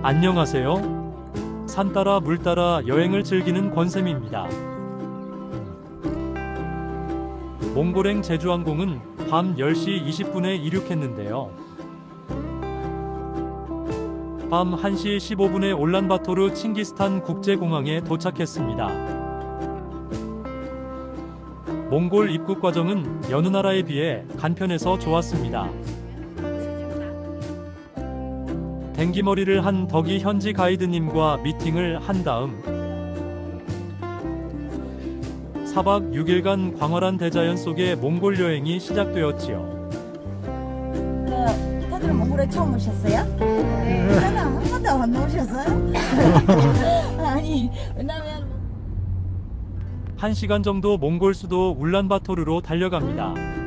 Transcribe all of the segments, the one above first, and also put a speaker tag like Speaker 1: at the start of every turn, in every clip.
Speaker 1: 안녕하세요. 산 따라 물 따라 여행을 즐기는 권쌤입니다. 몽골행 제주항공은 밤 10시 20분에 이륙했는데요. 밤 1시 15분에 올란바토르 칭기스탄 국제공항에 도착했습니다. 몽골 입국 과정은 여느 나라에 비해 간편해서 좋았습니다. 댕기머리를 한 덕이 현지 가이드님과 미팅을 한 다음 4박 6일간 광활한 대자연 속의 몽골 여행이 시작되었지요.
Speaker 2: 그, 다들 몽골에 처음 오셨어요? 네. 저는 한 번도 안 오셨어요? 아니, 왜냐면
Speaker 1: 1시간 정도 몽골 수도 울란바토르로 달려갑니다.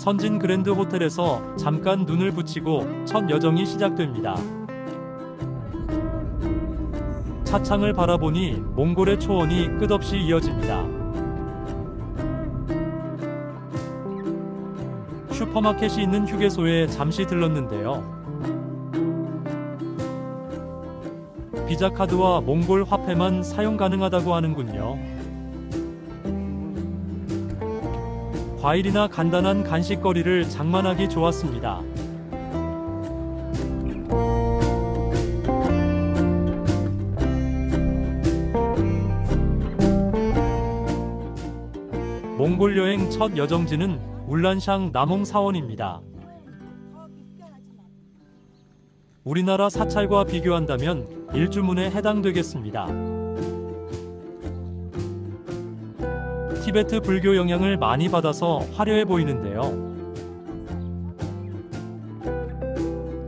Speaker 1: 선진 그랜드 호텔에서 잠깐 눈을 붙이고 첫 여정이 시작됩니다. 차창을 바라보니 몽골의 초원이 끝없이 이어집니다. 슈퍼마켓이 있는 휴게소에 잠시 들렀는데요. 비자 카드와 몽골 화폐만 사용 가능하다고 하는군요. 과일이나 간단한 간식거리를 장만하기 좋았습니다. 몽골 여행 첫 여정지는 울란샹 남홍 사원입니다. 우리나라 사찰과 비교한다면 일주문에 해당되겠습니다. 티베트 불교 영향을 많이 받아서 화려해 보이는데요.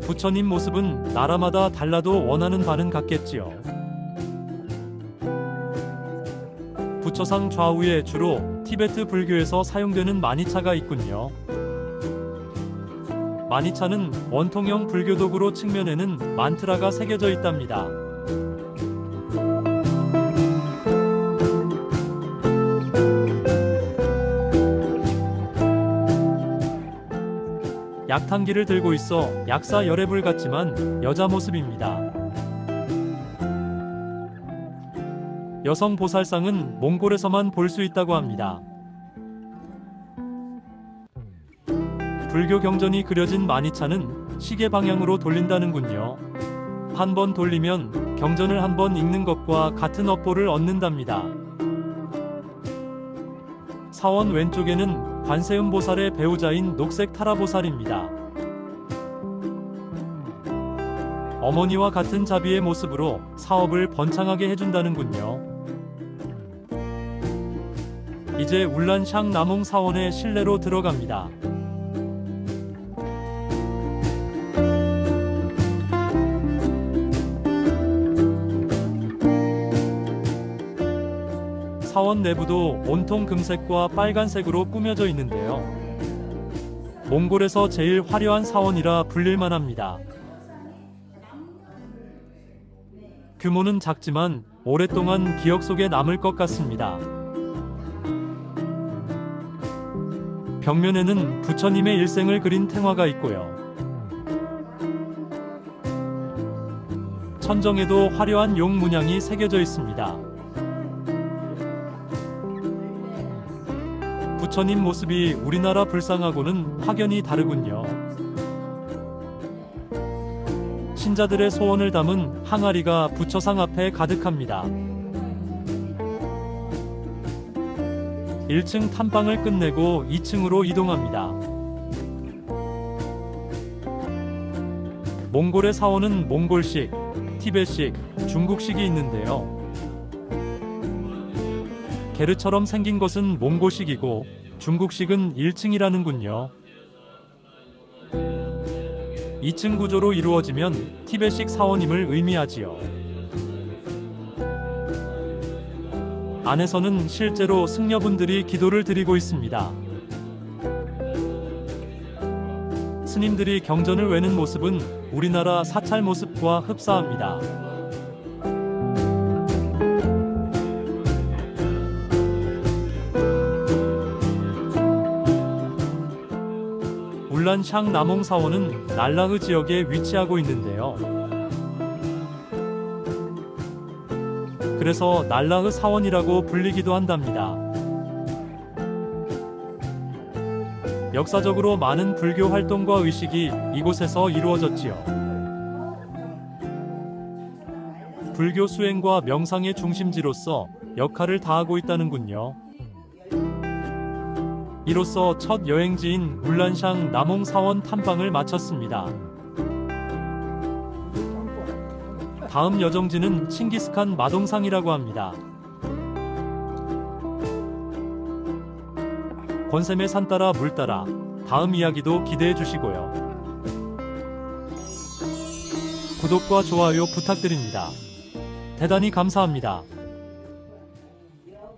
Speaker 1: 부처님 모습은 나라마다 달라도 원하는 바는 같겠지요. 부처상 좌우에 주로 티베트 불교에서 사용되는 마니차가 있군요. 마니차는 원통형 불교 도구로 측면에는 만트라가 새겨져 있답니다. 약탕기를 들고 있어 약사 열애불 같지만 여자 모습입니다. 여성 보살상은 몽골에서만 볼 수 있다고 합니다. 불교 경전이 그려진 마니차는 시계 방향으로 돌린다는군요. 한 번 돌리면 경전을 한 번 읽는 것과 같은 업보를 얻는답니다. 사원 왼쪽에는 관세음 보살의 배우자인 녹색 타라 보살입니다. 어머니와 같은 자비의 모습으로 사업을 번창하게 해준다는군요. 이제 울란샹 남홍 사원의 실내로 들어갑니다. 사원 내부도 온통 금색과 빨간색으로 꾸며져 있는데요. 몽골에서 제일 화려한 사원이라 불릴만 합니다. 규모는 작지만 오랫동안 기억 속에 남을 것 같습니다. 벽면에는 부처님의 일생을 그린 탱화가 있고요. 천정에도 화려한 용 문양이 새겨져 있습니다. 부처님 모습이 우리나라 불상하고는 확연히 다르군요. 신자들의 소원을 담은 항아리가 부처상 앞에 가득합니다. 1층 탐방을 끝내고 2층으로 이동합니다. 몽골의 사원은 몽골식, 티벳식, 중국식이 있는데요. 게르처럼 생긴 것은 몽골식이고 중국식은 1층이라는군요. 2층 구조로 이루어지면 티벳식 사원임을 의미하지요. 안에서는 실제로 승려분들이 기도를 드리고 있습니다. 스님들이 경전을 외는 모습은 우리나라 사찰 모습과 흡사합니다. 울란샹 남홍 사원은 날라흐 지역에 위치하고 있는데요. 그래서 날라흐 사원이라고 불리기도 한답니다. 역사적으로 많은 불교 활동과 의식이 이곳에서 이루어졌지요. 불교 수행과 명상의 중심지로서 역할을 다하고 있다는군요. 이로써 첫 여행지인 울란샹 남홍 사원 탐방을 마쳤습니다. 다음 여정지는 칭기스칸 마동상이라고 합니다. 권샘의 산 따라 물 따라 다음 이야기도 기대해 주시고요. 구독과 좋아요 부탁드립니다. 대단히 감사합니다.